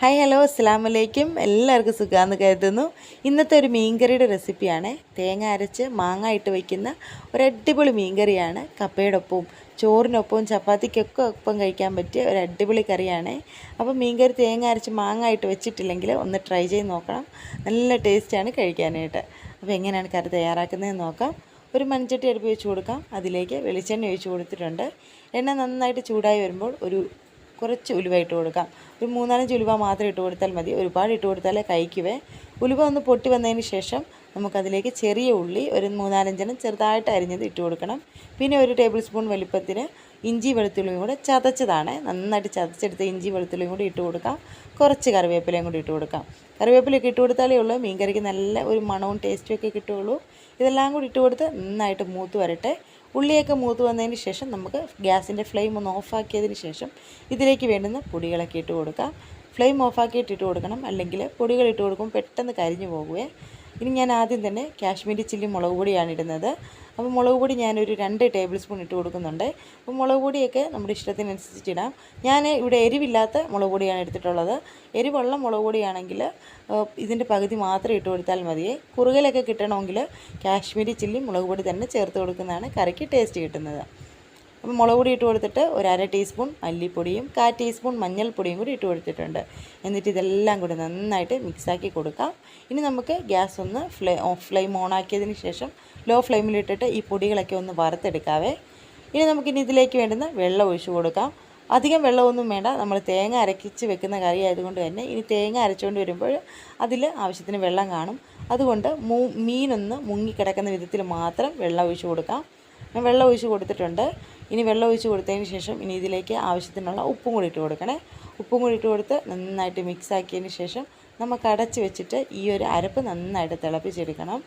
Hi hello അസ്സാം വലൈക്കും എല്ലാവർക്കും സുഖമാണെന്ന് കരുതുന്നു. ഇന്നത്തെ ഒരു മീൻകറിയുടെ റെസിപ്പിയാണ്. തേങ്ങ അരച്ച് മാങ്ങ ഇട്ട് വയ്ക്കുന്ന ഒരു അടിപൊളി മീൻകറിയാണ്. കപ്പയുടെ ഒപ്പവും ചോറിനൊപ്പവും ചപ്പാത്തിക്കൊക്കെ ഒപ്പം കഴിക്കാൻ പറ്റിയ ഒരു അടിപൊളി കറിയാണ്. അപ്പോൾ മീൻകറി തേങ്ങ അരച്ച് മാങ്ങ ഇട്ട് വെച്ചിട്ടില്ലെങ്കിൽ ഒന്ന് ട്രൈ ചെയ്ത് നോക്കണം. നല്ല ടേസ്റ്റാണ് കഴിക്കാനായിട്ട്. അപ്പോൾ എങ്ങനെയാണ് കറി തയ്യാറാക്കുന്നതെന്ന് നോക്കാം. ഒരു മൺചട്ടി അടുപ്പ് വെച്ച് കൊടുക്കാം. അതിലേക്ക് വെളിച്ചെണ്ണ ഒഴിച്ച് കൊടുത്തിട്ടുണ്ട്. എണ്ണ നന്നായിട്ട് ചൂടായി വരുമ്പോൾ ഒരു കുറച്ച് ഉലുവ ഇട്ട് കൊടുക്കാം. ഒരു മൂന്നാലഞ്ച് ഉലുവ മാത്രം ഇട്ട് കൊടുത്താൽ മതി. ഒരുപാട് ഇട്ട് കൊടുത്താലേ കഴിക്കുവേ. ഉലുവ ഒന്ന് പൊട്ടി വന്നതിന് ശേഷം നമുക്കതിലേക്ക് ചെറിയ ഉള്ളി ഒരു മൂന്നാലഞ്ചെണ്ണം ചെറുതായിട്ട് അരിഞ്ഞത് ഇട്ട് കൊടുക്കണം. പിന്നെ ഒരു ടേബിൾ സ്പൂൺ വലിപ്പത്തിന് ഇഞ്ചി വെളുത്തുള്ളിയും കൂടെ ചതച്ചതാണ്. നന്നായിട്ട് ചതച്ചെടുത്ത് ഇഞ്ചി വെളുത്തുള്ളിയും കൂടി ഇട്ട് കൊടുക്കാം. കുറച്ച് കറിവേപ്പിലയും കൂടി ഇട്ട് കൊടുക്കാം. കറിവേപ്പിലൊക്കെ ഇട്ട് കൊടുത്താലേ ഉള്ളൂ. മീൻ കറിക്ക് നല്ല ഒരു മണവും ടേസ്റ്റും ഒക്കെ കിട്ടുകയുള്ളൂ. ഇതെല്ലാം കൂടി ഇട്ട് കൊടുത്ത് നന്നായിട്ട് മൂത്ത് വരട്ടെ. ഉള്ളിയൊക്കെ മൂത്ത് വന്നതിന് ശേഷം നമുക്ക് ഗ്യാസിന്റെ ഫ്ലെയിം ഒന്ന് ഓഫാക്കിയതിന് ശേഷം ഇതിലേക്ക് വേണ്ടുന്ന പൊടികളൊക്കെ ഇട്ട് കൊടുക്കാം. ഫ്ലെയിം ഓഫാക്കിയിട്ട് ഇട്ട് കൊടുക്കണം. അല്ലെങ്കിൽ പൊടികൾ ഇട്ട് കൊടുക്കുമ്പോൾ പെട്ടെന്ന് കരിഞ്ഞു പോകുകയെ ഇനി ഞാൻ ആദ്യം തന്നെ കാശ്മീരി ചില്ലി മുളക് പൊടിയാണ് ഇടുന്നത്. അപ്പോൾ മുളക് പൊടി ഞാനൊരു രണ്ട് ടേബിൾ സ്പൂൺ ഇട്ട് കൊടുക്കുന്നുണ്ട്. അപ്പോൾ മുളക് പൊടിയൊക്കെ നമ്മുടെ ഇഷ്ടത്തിനനുസരിച്ച് ഇടാം. ഞാൻ ഇവിടെ എരിവില്ലാത്ത മുളക് പൊടിയാണ് എടുത്തിട്ടുള്ളത്. എരിവുള്ള മുളക് പൊടിയാണെങ്കിൽ ഇതിന്റെ പകുതി മാത്രം ഇട്ട് കൊടുത്താൽ മതിയേ കുറുകലൊക്കെ കിട്ടണമെങ്കിൽ കാശ്മീരി ചില്ലി മുളക് പൊടി തന്നെ ചേർത്ത് കൊടുക്കുന്നതാണ് കറിക്ക് ടേസ്റ്റ് കിട്ടുന്നത്. അപ്പോൾ മുളക് പൊടി ഇട്ട് കൊടുത്തിട്ട് ഒരു അര ടീസ്പൂൺ മല്ലിപ്പൊടിയും കാ ടീസ്പൂൺ മഞ്ഞൾപ്പൊടിയും കൂടി ഇട്ട് കൊടുത്തിട്ടുണ്ട്. എന്നിട്ട് ഇതെല്ലാം കൂടി നന്നായിട്ട് മിക്സാക്കി കൊടുക്കാം. ഇനി നമുക്ക് ഗ്യാസ് ഒന്ന് ഫ്ലേ ഫ്ലെയിം ഓണാക്കിയതിന് ശേഷം ലോ ഫ്ലെയിമിലിട്ടിട്ട് ഈ പൊടികളൊക്കെ ഒന്ന് വറുത്തെടുക്കാവേ. ഇനി നമുക്കിനി ഇതിലേക്ക് വേണ്ടുന്ന വെള്ളം ഒഴിച്ചു കൊടുക്കാം. അധികം വെള്ളമൊന്നും വേണ്ട. നമ്മൾ തേങ്ങ അരക്കിച്ച് വെക്കുന്ന കറി ആയതുകൊണ്ട് തന്നെ ഇനി തേങ്ങ അരച്ചുകൊണ്ട് വരുമ്പോൾ അതിൽ ആവശ്യത്തിന് വെള്ളം കാണും. അതുകൊണ്ട് മീനൊന്ന് മുങ്ങിക്കിടക്കുന്ന വിധത്തിൽ മാത്രം വെള്ളം ഒഴിച്ചു കൊടുക്കാം. ഞാൻ വെള്ളം ഒഴിച്ച് കൊടുത്തിട്ടുണ്ട്. ഇനി വെള്ളം ഒഴിച്ച് കൊടുത്തതിന് ശേഷം ഇനി ഇതിലേക്ക് ആവശ്യത്തിനുള്ള ഉപ്പും കൂടി ഇട്ട് കൊടുക്കണേ. ഉപ്പും കൂടി ഇട്ട് കൊടുത്ത് നന്നായിട്ട് മിക്സ് ആക്കിയതിന് ശേഷം നമുക്ക് അടച്ച് വെച്ചിട്ട് ഈ ഒരു അരപ്പ് നന്നായിട്ട് തിളപ്പിച്ചെടുക്കണം.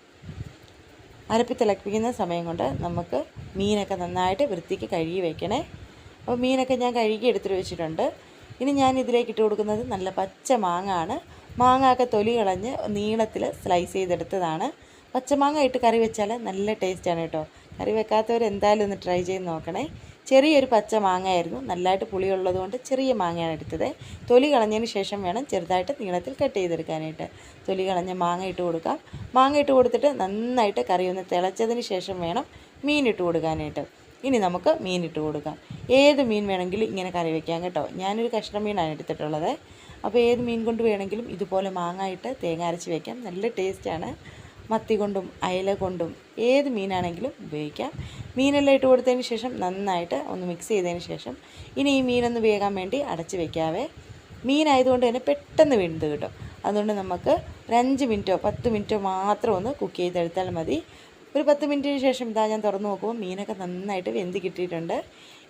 അരപ്പ് തിളപ്പിക്കുന്ന സമയം കൊണ്ട് നമുക്ക് മീനൊക്കെ നന്നായിട്ട് വൃത്തിക്ക് കഴുകി വെക്കണേ. അപ്പോൾ മീനൊക്കെ ഞാൻ കഴുകി എടുത്തിട്ട് വെച്ചിട്ടുണ്ട്. ഇനി ഞാൻ ഇതിലേക്ക് ഇട്ട് കൊടുക്കുന്നത് നല്ല പച്ച മാങ്ങ ആണ് മാങ്ങ ഒക്കെ തൊലി കളഞ്ഞ് നീളത്തിൽ സ്ലൈസ് ചെയ്തെടുത്തതാണ്. പച്ചമാങ്ങ ഇട്ട് കറി വെച്ചാൽ നല്ല ടേസ്റ്റാണ് കേട്ടോ. കറി വെക്കാത്തവർ എന്തായാലും ഒന്ന് ട്രൈ ചെയ്ത് നോക്കണേ. ചെറിയൊരു പച്ച മാങ്ങയായിരുന്നു. നല്ലതായിട്ട് പുളിയുള്ളതുകൊണ്ട് ചെറിയ മാങ്ങയാണ് എടുത്തത്. തൊലി കളഞ്ഞതിന് ശേഷം വേണം ചെറുതായിട്ട് നീളത്തിൽ കട്ട് ചെയ്തെടുക്കാനായിട്ട്. തൊലി കളഞ്ഞ മാങ്ങ ഇട്ട് കൊടുക്കാം. മാങ്ങ ഇട്ട് കൊടുത്തിട്ട് നന്നായിട്ട് കറി ഒന്ന് തിളച്ചതിന് ശേഷം വേണം മീൻ ഇട്ട് കൊടുക്കാനായിട്ട്. ഇനി നമുക്ക് മീൻ ഇട്ട് കൊടുക്കാം. ഏത് മീൻ വേണമെങ്കിലും ഇങ്ങനെ കറി വെക്കാം കേട്ടോ. ഞാനൊരു കഷ്ണം മീനാണ് എടുത്തിട്ടുള്ളത്. അപ്പോൾ ഏത് മീൻ കൊണ്ട് വേണമെങ്കിലും ഇതുപോലെ മാങ്ങ ഇട്ട് തേങ്ങ അരച്ച് വയ്ക്കാം നല്ല ടേസ്റ്റാണ് മത്തി കൊണ്ടും അയല കൊണ്ടും ഏത് മീനാണെങ്കിലും ഉപയോഗിക്കാം. മീനെല്ലാം ഇട്ട് കൊടുത്തതിന് ശേഷം നന്നായിട്ട് ഒന്ന് മിക്സ് ചെയ്തതിന് ശേഷം ഇനി ഈ മീനൊന്ന് വേകാൻ വേണ്ടി അടച്ച് വെക്കാവേ. മീനായതുകൊണ്ട് തന്നെ പെട്ടെന്ന് വീണ്ടും കിട്ടും. അതുകൊണ്ട് നമുക്ക് ഒരു അഞ്ച് മിനിറ്റോ പത്ത് മിനിറ്റോ മാത്രം ഒന്ന് കുക്ക് ചെയ്തെടുത്താൽ മതി. ഒരു പത്ത് മിനിറ്റിന് ശേഷം ഇതാ ഞാൻ തുറന്ന് നോക്കുമ്പോൾ മീനൊക്കെ നന്നായിട്ട് വെന്ത് കിട്ടിയിട്ടുണ്ട്.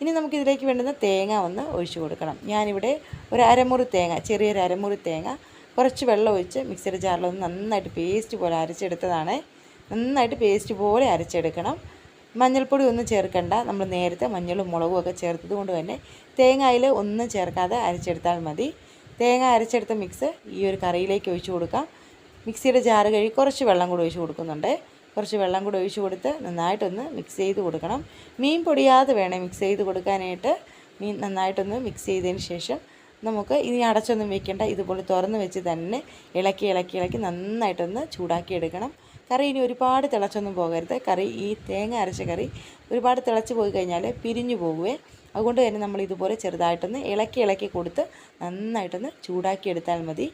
ഇനി നമുക്കിതിലേക്ക് വേണ്ടുന്ന തേങ്ങ ഒന്ന് ഒഴിച്ചു കൊടുക്കണം. ഞാനിവിടെ ഒരു അരമുറി തേങ്ങ ചെറിയൊരു അരമുറി തേങ്ങ കുറച്ച് വെള്ളം ഒഴിച്ച് മിക്സിയുടെ ജാറിലൊന്ന് നന്നായിട്ട് പേസ്റ്റ് പോലെ അരച്ചെടുത്തതാണ്. നന്നായിട്ട് പേസ്റ്റ് പോലെ അരച്ചെടുക്കണം. മഞ്ഞൾപ്പൊടി ഒന്നും ചേർക്കണ്ട. നമ്മൾ നേരത്തെ മഞ്ഞളും മുളകും ഒക്കെ ചേർത്തത് കൊണ്ട് തന്നെ തേങ്ങയിൽ ഒന്നും ചേർക്കാതെ അരച്ചെടുത്താൽ മതി. തേങ്ങ അരച്ചെടുത്ത മിക്സ് ഈ ഒരു കറിയിലേക്ക് ഒഴിച്ചു കൊടുക്കാം. മിക്സിയുടെ ജാറ് കഴുകി കുറച്ച് വെള്ളം കൂടി ഒഴിച്ച് കൊടുക്കുന്നുണ്ട്. കുറച്ച് വെള്ളം കൂടി ഒഴിച്ച് കൊടുത്ത് നന്നായിട്ടൊന്ന് മിക്സ് ചെയ്ത് കൊടുക്കണം. മീൻ പൊടിയാതെ വേണേൽ മിക്സ് ചെയ്ത് കൊടുക്കാനായിട്ട്. മീൻ നന്നായിട്ടൊന്ന് മിക്സ് ചെയ്തതിന് ശേഷം നമുക്ക് ഇനി അടച്ചൊന്നും വെക്കേണ്ട. ഇതുപോലെ തുറന്ന് വെച്ച് തന്നെ ഇളക്കി ഇളക്കി ഇളക്കി നന്നായിട്ടൊന്ന് ചൂടാക്കി എടുക്കണം. കറി ഇനി ഒരുപാട് തിളച്ചൊന്നും പോകരുത്. കറി ഈ തേങ്ങ അരച്ച കറി ഒരുപാട് തിളച്ച് പോയി കഴിഞ്ഞാൽ പിരിഞ്ഞു പോകുവേ അതുകൊണ്ട് തന്നെ നമ്മൾ ഇതുപോലെ ചെറുതായിട്ടൊന്ന് ഇളക്കി ഇളക്കി കൊടുത്ത് നന്നായിട്ടൊന്ന് ചൂടാക്കി എടുത്താൽ മതി.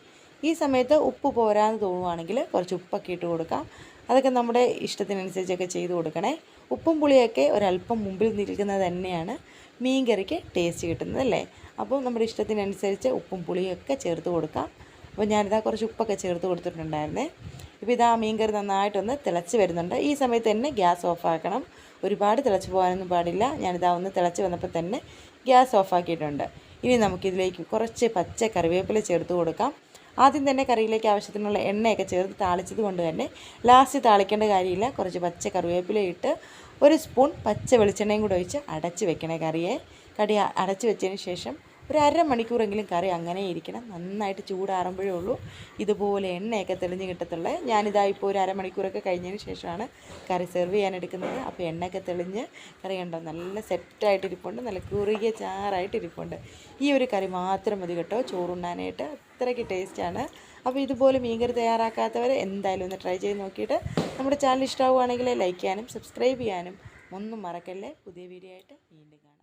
ഈ സമയത്ത് ഉപ്പ് പോരാന്ന് തോന്നുവാണെങ്കിൽ കുറച്ച് ഉപ്പൊക്കെ ഇട്ട് കൊടുക്കാം. അതൊക്കെ നമ്മുടെ ഇഷ്ടത്തിനനുസരിച്ചൊക്കെ ചെയ്ത് കൊടുക്കണേ. ഉപ്പും പുളിയൊക്കെ ഒരല്പം മുമ്പിൽ നിൽക്കുന്നത് തന്നെയാണ്. മീൻ കറിക്ക് ടേസ്റ്റ് കിട്ടുന്നത് അല്ലേ? അപ്പോൾ നമ്മുടെ ഇഷ്ടത്തിനനുസരിച്ച് ഉപ്പും പുളിയൊക്കെ ചേർത്ത് കൊടുക്കാം. അപ്പോൾ ഞാനിതാ കുറച്ച് ഉപ്പൊക്കെ ചേർത്ത് കൊടുത്തിട്ടുണ്ടായിരുന്നേ. ഇപ്പോൾ ഇതാ മീൻ കറി നന്നായിട്ടൊന്ന് തിളച്ച് വരുന്നുണ്ട്. ഈ സമയത്ത് തന്നെ ഗ്യാസ് ഓഫാക്കണം. ഒരുപാട് തിളച്ച് പോകാനൊന്നും പാടില്ല. ഞാനിതാ ഒന്ന് തിളച്ച് വന്നപ്പോൾ തന്നെ ഗ്യാസ് ഓഫാക്കിയിട്ടുണ്ട്. ഇനി നമുക്കിതിലേക്ക് കുറച്ച് പച്ച കറിവേപ്പില ചേർത്ത് കൊടുക്കാം. ആദ്യം തന്നെ കറിയിലേക്ക് ആവശ്യത്തിനുള്ള എണ്ണയൊക്കെ ചേർത്ത് താളിച്ചത് കൊണ്ട് തന്നെ ലാസ്റ്റ് താളിക്കേണ്ട കാര്യമില്ല. കുറച്ച് പച്ച കറിവേപ്പില ഇട്ട് ഒരു സ്പൂൺ പച്ച വെളിച്ചെണ്ണയും കൂടെ ഒഴിച്ച് അടച്ച് വെക്കണേ കറിയെ. കടി അടച്ച് വെച്ചതിന് ശേഷം ഒരു അരമണിക്കൂറെങ്കിലും കറി അങ്ങനെ ഇരിക്കണം. നന്നായിട്ട് ചൂടാറുമ്പോഴേ ഉള്ളൂ. ഇതുപോലെ എണ്ണയൊക്കെ തെളിഞ്ഞ് കിട്ടത്തുള്ളൂ. ഞാനിതാ ഇപ്പോൾ ഒരു അരമണിക്കൂറൊക്കെ കഴിഞ്ഞതിന് ശേഷമാണ് കറി സെർവ് ചെയ്യാൻ എടുക്കുന്നത് അപ്പോൾ എണ്ണയൊക്കെ തെളിഞ്ഞ് കറി കണ്ടോ നല്ല സെറ്റായിട്ട് ഇരിപ്പുണ്ട് നല്ല കുറുകിയ ചാറായിട്ട് ഇരിപ്പുണ്ട് ഈ ഒരു കറി മാത്രം മതി കേട്ടോ. ചോറുണ്ണാനായിട്ട് അത്രയ്ക്ക് ടേസ്റ്റാണ് അപ്പോൾ ഇതുപോലെ മീൻകറി തയ്യാറാക്കാത്തവർ എന്തായാലും ഒന്ന് ട്രൈ ചെയ്ത് നോക്കിയിട്ട് നമ്മുടെ ചാനൽ ഇഷ്ടമാവുകയാണെങ്കിൽ ലൈക്ക് ചെയ്യാനും സബ്സ്ക്രൈബ് ചെയ്യാനും ഒന്നും മറക്കല്ലേ. പുതിയ വീഡിയോ ആയിട്ട് വീണ്ടും കാണാം.